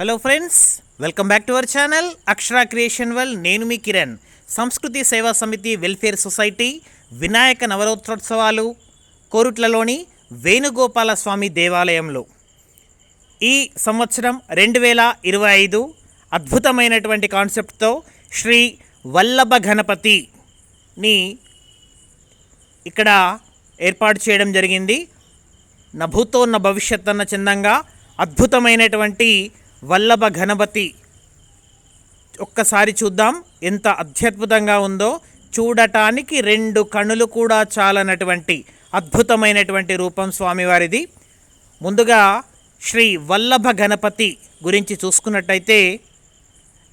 Hello friends welcome back to our channel Akshara creation well నేను మీ కిరణ్. సంస్కృతి Seva Samiti welfare society Vinayaka నవరాత్రోత్సవాలు కోరుట్లలోని వేణుగోపాల స్వామి దేవాలయంలో. ఈ సంవత్సరం రెండు వేల ఇరవై ఐదు అద్భుతమైనటువంటి కాన్సెప్ట్తో శ్రీ వల్లభ గణపతిని ఇక్కడ ఏర్పాటు చేయడం జరిగింది. నభూతో ఉన్న భవిష్యత్ అన్న చందంగా అద్భుతమైనటువంటి వల్లభ గణపతి ఒక్కసారి చూద్దాం ఎంత అత్యద్భుతంగా ఉందో. చూడటానికి రెండు కణులు కూడా చాలనటువంటి అద్భుతమైనటువంటి రూపం స్వామివారిది. ముందుగా శ్రీ వల్లభ గణపతి గురించి చూసుకున్నట్టయితే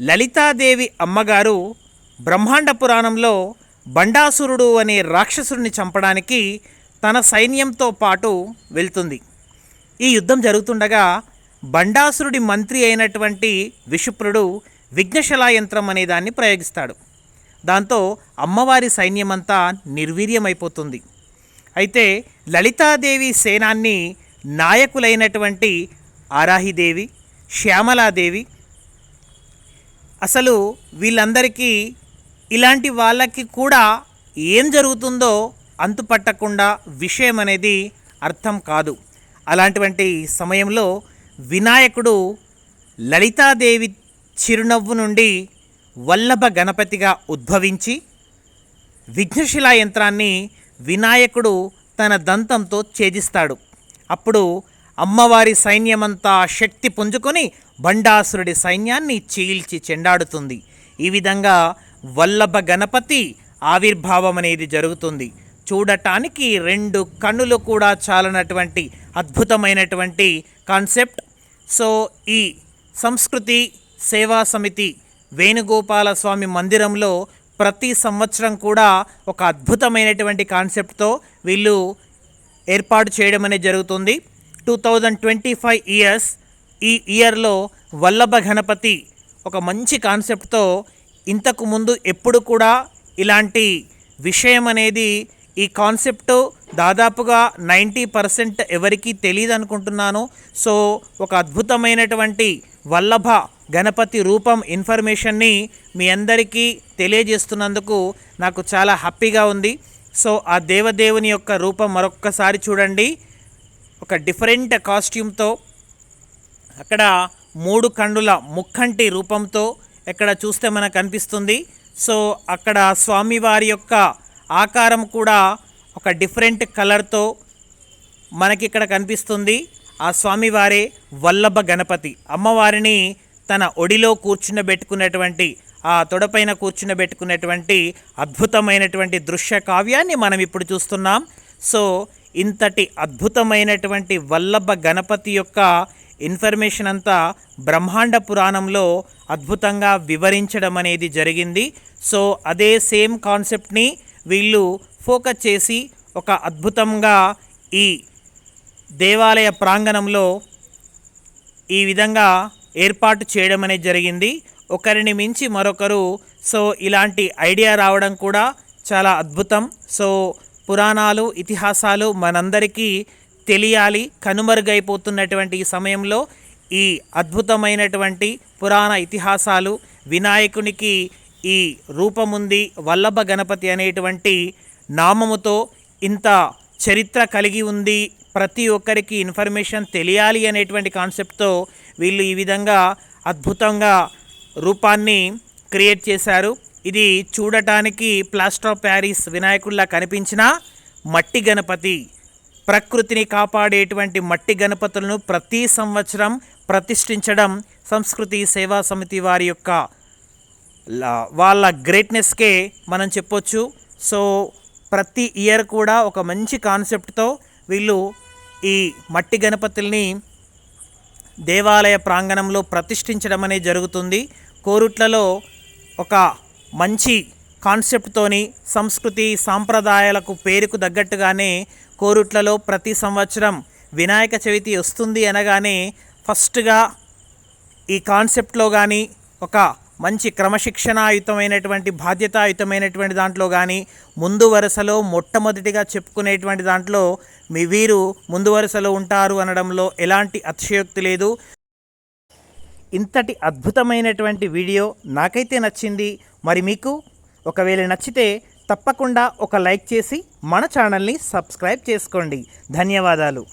లలితాదేవి అమ్మగారు బ్రహ్మాండ పురాణంలో బండాసురుడు అనే రాక్షసుడిని చంపడానికి తన సైన్యంతో పాటు వెళ్తుంది. ఈ యుద్ధం జరుగుతుండగా బండాసురుడి మంత్రి అయినటువంటి విషుప్రుడు విఘ్నశలా యంత్రం అనే దాన్ని ప్రయోగిస్తాడు. దాంతో అమ్మవారి సైన్యమంతా నిర్వీర్యమైపోతుంది. అయితే లలితాదేవి సేనాన్ని నాయకులైనటువంటి ఆరాహిదేవి శ్యామలాదేవి అసలు వీళ్ళందరికీ ఇలాంటి వాళ్ళకి కూడా ఏం జరుగుతుందో అంతుపట్టకుండా విషయం అనేది అర్థం కాదు. అలాంటివంటి సమయంలో వినాయకుడు లలితాదేవి చిరునవ్వు నుండి వల్లభ గణపతిగా ఉద్భవించి విఘ్నశిలా యంత్రాన్ని వినాయకుడు తన దంతంతో ఛేదిస్తాడు. అప్పుడు అమ్మవారి సైన్యమంతా శక్తి పుంజుకొని బండాసురుడి సైన్యాన్ని చీల్చి చెండాడుతుంది. ఈ విధంగా వల్లభ గణపతి ఆవిర్భావం అనేది జరుగుతుంది. చూడటానికి రెండు కన్నులు కూడా చాలనటువంటి అద్భుతమైనటువంటి కాన్సెప్ట్ సో ఈ సంస్కృతి సేవా సమితి వేణుగోపాల స్వామి మందిరంలో ప్రతి సంవత్సరం కూడా ఒక అద్భుతమైనటువంటి కాన్సెప్ట్తో వీళ్ళు ఏర్పాటు చేయడం అనేది జరుగుతుంది. Two thousand twenty five years ఈ ఇయర్లో వల్లభ గణపతి ఒక మంచి కాన్సెప్ట్తో ఇంతకు ముందు ఎప్పుడు కూడా ఇలాంటి విషయం అనేది ఈ కాన్సెప్ట్ దాదాపుగా నైంటీ పర్సెంట్ ఎవరికీ తెలియదు అనుకుంటున్నాను సో ఒక అద్భుతమైనటువంటి వల్లభ గణపతి రూపం ఇన్ఫర్మేషన్ని మీ అందరికీ తెలియజేస్తున్నందుకు నాకు చాలా హ్యాపీగా ఉంది. సో ఆ దేవదేవుని యొక్క రూపం మరొక్కసారి చూడండి. ఒక డిఫరెంట్ కాస్ట్యూమ్తో అక్కడ మూడు కండుల ముక్కంటి రూపంతో ఇక్కడ చూస్తే మనకు కనిపిస్తుంది సో అక్కడ స్వామివారి యొక్క ఆకారం కూడా ఒక డిఫరెంట్ కలర్తో మనకి ఇక్కడ కనిపిస్తుంది. ఆ స్వామివారే వల్లభ గణపతి. అమ్మవారిని తన ఒడిలో కూర్చుండబెట్టుకున్నటువంటి ఆ తొడపైన కూర్చుండబెట్టుకున్నటువంటి అద్భుతమైనటువంటి దృశ్య కావ్యాన్ని మనం ఇప్పుడు చూస్తున్నాం. సో ఇంతటి అద్భుతమైనటువంటి వల్లభ గణపతి యొక్క ఇన్ఫర్మేషన్ అంతా బ్రహ్మాండ పురాణంలో అద్భుతంగా వివరించడం అనేది జరిగింది. సో అదే సేమ్ కాన్సెప్ట్ని వీళ్ళు ఫోకస్ చేసి ఒక అద్భుతంగా ఈ దేవాలయ ప్రాంగణంలో ఈ విధంగా ఏర్పాటు చేయడం అనేది జరిగింది. ఒకరిని మించి మరొకరు సో ఇలాంటి ఐడియా రావడం కూడా చాలా అద్భుతం. సో పురాణాలు ఇతిహాసాలు మనందరికీ తెలియాలి. కనుమరుగైపోతున్నటువంటి ఈ సమయంలో ఈ అద్భుతమైనటువంటి పురాణ ఇతిహాసాలు వినాయకునికి ఈ రూపముంది వల్లభ గణపతి అనేటువంటి నామముతో ఇంత చరిత్ర కలిగి ఉంది. ప్రతి ఒక్కరికి ఇన్ఫర్మేషన్ తెలియాలి అనేటువంటి కాన్సెప్ట్తో వీళ్ళు ఈ విధంగా అద్భుతంగా రూపాన్ని క్రియేట్ చేశారు. ఇది చూడటానికి ప్లాస్టర్ ఆఫ్ ప్యారిస్ వినాయకుల్లా కనిపించిన మట్టి గణపతి ప్రకృతిని కాపాడేటువంటి మట్టి గణపతులను ప్రతి సంవత్సరం ప్రతిష్ఠించడం సంస్కృతి సేవా సమితి వారి యొక్క వాళ్ళ గ్రేట్నెస్కే మనం చెప్పొచ్చు. సో ప్రతి ఇయర్ కూడా ఒక మంచి కాన్సెప్ట్తో వీళ్ళు ఈ మట్టి గణపతుల్ని దేవాలయ ప్రాంగణంలో ప్రతిష్ఠించడం అనేది జరుగుతుంది. కోరుట్లలో ఒక మంచి కాన్సెప్ట్తోని సంస్కృతి సాంప్రదాయాలకు పేరుకు తగ్గట్టుగానే కోరుట్లలో ప్రతి సంవత్సరం వినాయక చవితి వస్తుంది అనగానే ఫస్ట్గా ఈ కాన్సెప్ట్లో కానీ ఒక మంచి క్రమశిక్షణాయుతమైనటువంటి బాధ్యతాయుతమైనటువంటి దాంట్లో కానీ ముందు వరుసలో మొట్టమొదటిగా చెప్పుకునేటువంటి దాంట్లో మీ వీరు ముందు వరుసలో ఉంటారు అనడంలో ఎలాంటి అతిశయోక్తి లేదు. ఇంతటి అద్భుతమైనటువంటి వీడియో నాకైతే నచ్చింది. మరి మీకు ఒకవేళ నచ్చితే తప్పకుండా ఒక లైక్ చేసి మన ఛానల్ని సబ్స్క్రైబ్ చేసుకోండి. ధన్యవాదాలు.